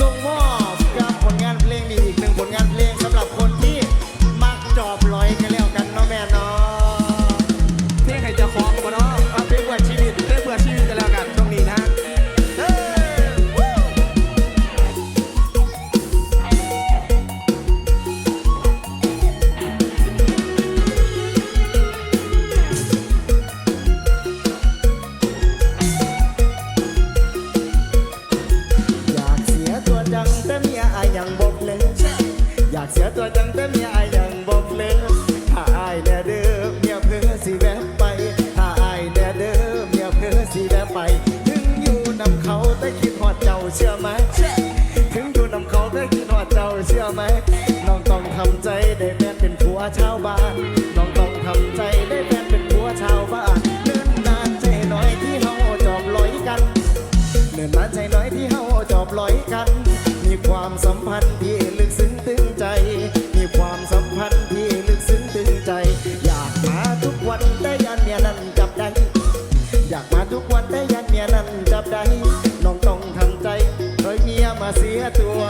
ส่งมอบกับผลงานเพลงดี ชาวบ้านน้องต้องทำใจได้แฟนเป็นผัวชาวบ้านเนิ่นนานใจน้อยที่เฮาจอบลอยกันเนิ่นนานใจน้อยที่เฮาจอบลอยกัน มีความสัมพันธ์ที่ลึกซึ้งตึงใจ มีความสัมพันธ์ที่ลึกซึ้งตึงใจ อยากมาทุกวันแต่ยันเมียนั้นจับได้อยากมาทุกวันแต่ยันเมียนั้นจับได้น้องต้องทำใจเพยเมียมาเสียตัว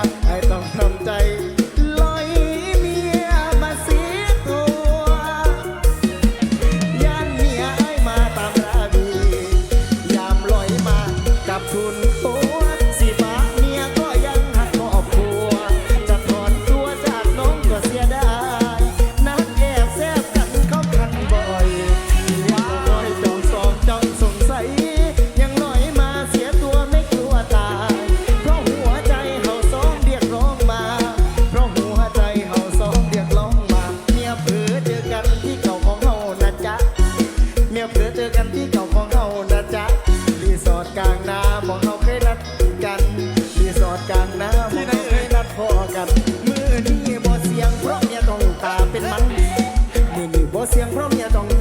from your tongue.